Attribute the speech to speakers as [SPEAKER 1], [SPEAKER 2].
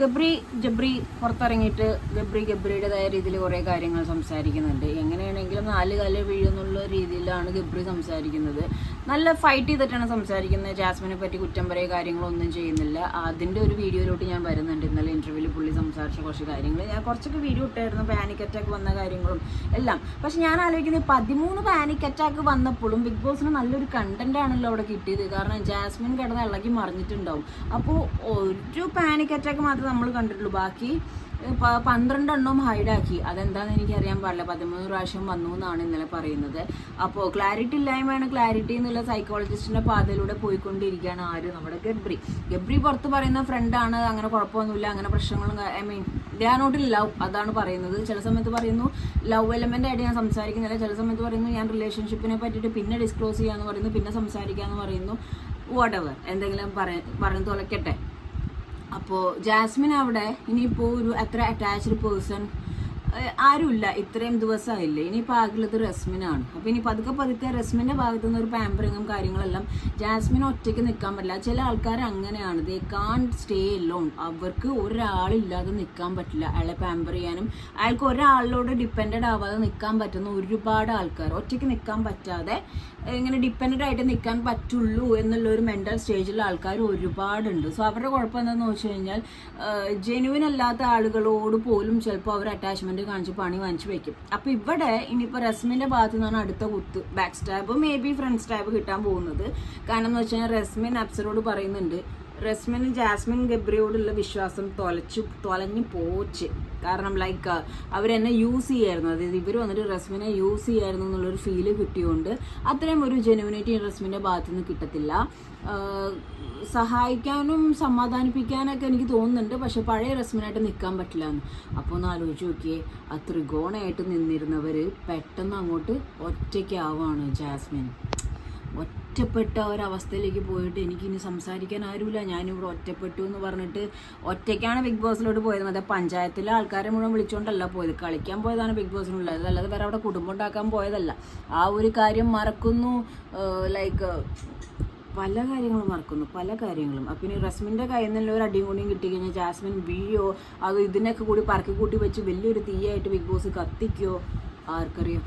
[SPEAKER 1] ഗബ്രി ജബ്രി പുറത്തിറങ്ങിയിട്ട് ഗബ്രി ഗബ്രിയുടേതായ രീതിയിൽ കുറേ കാര്യങ്ങൾ സംസാരിക്കുന്നുണ്ട്. എങ്ങനെയാണെങ്കിലും നാല് കാൽ വീഴുന്നുള്ള രീതിയിലാണ് ഗബ്രി സംസാരിക്കുന്നത്. നല്ല ഫൈറ്റ് ചെയ്തിട്ടാണ് സംസാരിക്കുന്നത്. ജാസ്മിനെ പറ്റി കുറ്റം പറയുക കാര്യങ്ങളൊന്നും ചെയ്യുന്നില്ല. അതിന്റെ ഒരു വീഡിയോയിലോട്ട് ഞാൻ വരുന്നുണ്ട്. ഇന്നലെ ഇന്റർവ്യൂവിൽ പുള്ളി സംസാരിച്ച കുറച്ച് കാര്യങ്ങൾ ഞാൻ കുറച്ചൊക്കെ വീഡിയോ ഇട്ടായിരുന്നു പാനിക് അറ്റാക്ക് വന്ന കാര്യങ്ങളും എല്ലാം. പക്ഷെ ഞാൻ ആലോചിക്കുന്നത് പതിമൂന്ന് പാനിക് അറ്റാക്ക് വന്നപ്പോഴും ബിഗ് ബോസിന് നല്ലൊരു കണ്ടന്റ് ആണല്ലോ അവിടെ കിട്ടിയത്. കാരണം ജാസ്മിൻ കിടന്ന് ഇളകി മറിഞ്ഞിട്ടുണ്ടാവും. അപ്പോൾ ഒരു പാനിക് അറ്റാക്ക് മാത്രമേ നമ്മൾ കണ്ടിട്ടുള്ളൂ. ബാക്കി പന്ത്രണ്ടെണ്ണം ഹൈഡാക്കി എനിക്ക് അറിയാൻ പാടില്ല. പതിമൂന്ന് പ്രാവശ്യം വന്നു എന്നാണ് ഇന്നലെ പറയുന്നത്. അപ്പോൾ ക്ലാരിറ്റി ഇല്ലായ്മയാണ് ക്ലാരിറ്റി എന്നുള്ള സൈക്കോളജിസ്റ്റിന്റെ പാതയിലൂടെ പോയിക്കൊണ്ടിരിക്കുകയാണ് ആര്? നമ്മുടെ ഗബ്രി. ഗബ്രി പുറത്ത് പറയുന്ന ഫ്രണ്ടാണ് അങ്ങനെ കുഴപ്പമൊന്നുമില്ല. അങ്ങനെ പ്രശ്നങ്ങളും I mean they are not in love അതാണ് പറയുന്നത്. ചില സമയത്ത് പറയുന്നു ലവ് എലമെന്റ് ആയിട്ട് ഞാൻ സംസാരിക്കുന്നില്ല. ചില സമയത്ത് പറയുന്നു ഞാൻ റിലേഷൻഷിപ്പിനെ പറ്റിയിട്ട് പിന്നെ ഡിസ്ക്ലോസ് ചെയ്യാന്ന് പറയുന്നു. പിന്നെ സംസാരിക്കാന്ന് പറയുന്നു. വാട്ട് എവർ എന്തെങ്കിലും പറ പറഞ്ഞു തുലക്കട്ടെ അപ്പോൾ ജാസ്മിൻ അവിടെ ഇനിയിപ്പോൾ ഒരു അത്ര അറ്റാച്ച്ഡ് പേഴ്സൺ ആരുമില്ല. ഇത്രയും ദിവസമായില്ലേ. ഇനിയിപ്പോൾ ആകുള്ളത് റസ്മിനാണ്. അപ്പോൾ ഇനി പതുക്കെ പതുക്കെ റസ്മിന്റെ ഭാഗത്തു നിന്ന് ഒരു പാമ്പറിങ്ങും കാര്യങ്ങളെല്ലാം ജാസ്മിൻ ഒറ്റയ്ക്ക് നിൽക്കാൻ പറ്റില്ല. ചില ആൾക്കാർ അങ്ങനെയാണ്. ദേ കാൺ സ്റ്റേ ലോൺ അവർക്ക് ഒരാളില്ലാതെ നിൽക്കാൻ പറ്റില്ല. അയാളെ പാമ്പർ ചെയ്യാനും അയാൾക്ക് ഒരാളിലോട് ഡിപ്പെൻഡഡ് ആവാതെ നിൽക്കാൻ പറ്റുന്ന ഒരുപാട് ആൾക്കാർ ഒറ്റയ്ക്ക് നിൽക്കാൻ പറ്റാതെ ഇങ്ങനെ ഡിപ്പെൻഡഡ് ആയിട്ട് നിൽക്കാൻ പറ്റുള്ളൂ എന്നുള്ള ഒരു മെന്റൽ സ്റ്റേജിലുള്ള ആൾക്കാർ ഒരുപാടുണ്ട്. സോ അവരുടെ കുഴപ്പം എന്താണെന്ന് വെച്ച് കഴിഞ്ഞാൽ ജെനുവിൻ അല്ലാത്ത ആളുകളോട് പോലും ചിലപ്പോൾ അവർ അറ്റാച്ച്മെന്റ് കാണിച്ച് പണി വാങ്ങിച്ച് വെക്കും. അപ്പോൾ ഇവിടെ ഇനിയിപ്പോൾ റസ്മിന്റെ ഭാഗത്ത് നിന്നാണ് അടുത്ത കുത്ത്. Back stab maybe front stab കിട്ടാൻ പോകുന്നത്. കാരണം എന്ന് വെച്ച് കഴിഞ്ഞാൽ അപ്സറോട് പറയുന്നുണ്ട് റസ്മിൻ ജാസ്മിൻ ഗബ്രിയോടുള്ള വിശ്വാസം തൊലച്ചു തൊലഞ്ഞു പോച്ച്. കാരണം ലൈക്ക് അവരെന്നെ യൂസ് ചെയ്യായിരുന്നു. അതായത് ഇവർ വന്നിട്ട് റെസ്മിനെ യൂസ് ചെയ്യായിരുന്നു എന്നുള്ളൊരു ഫീൽ കിട്ടിയോണ്ട് അത്രയും ഒരു ജെനുവിനിറ്റി റെസ്മിന്റെ ഭാഗത്തു നിന്ന് കിട്ടത്തില്ല സഹായിക്കാനും സമാധാനിപ്പിക്കാനൊക്കെ എനിക്ക് തോന്നുന്നുണ്ട്. പക്ഷെ പഴയ റെസ്മിനായിട്ട് നിൽക്കാൻ പറ്റില്ല എന്ന് അപ്പോൾ ഒന്ന് ആലോചിച്ച് നോക്കിയേ. ആ ത്രികോണമായിട്ട് നിന്നിരുന്നവർ പെട്ടെന്ന് അങ്ങോട്ട് ഒറ്റയ്ക്കാവാണ് ജാസ്മിൻ. ഒറ്റപ്പെട്ട ഒരവസ്ഥയിലേക്ക് പോയിട്ട് എനിക്കിനി സംസാരിക്കാൻ ആരുമില്ല. ഞാനിവിടെ ഒറ്റപ്പെട്ടു എന്ന് പറഞ്ഞിട്ട് ഒറ്റയ്ക്കാണ് ബിഗ് ബോസിലോട്ട് പോയത്. അതെ പഞ്ചായത്തിലെ ആൾക്കാരെ മുഴുവൻ വിളിച്ചുകൊണ്ടല്ല പോയത്. കളിക്കാൻ പോയതാണ് ബിഗ് ബോസിനുള്ളത് അല്ലാതെ വേറെ അവിടെ കുടുംബം ഉണ്ടാക്കാൻ പോയതല്ല. ആ ഒരു കാര്യം മറക്കുന്നു. ലൈക്ക് പല കാര്യങ്ങളും മറക്കുന്നു. പല കാര്യങ്ങളും. അപ്പം ഇനി റസ്മിന്റെ കയ്യിൽ നിന്നുള്ള ഒരു അടിയും കൂടിയും കിട്ടി കഴിഞ്ഞാൽ ജാസ്മിൻ വീഴോ അത് ഇതിനൊക്കെ കൂടി പറക്കി കൂട്ടി വെച്ച് വലിയൊരു തീയായിട്ട് ബിഗ് ബോസ് കത്തിക്കോ? ആർക്കറിയാം.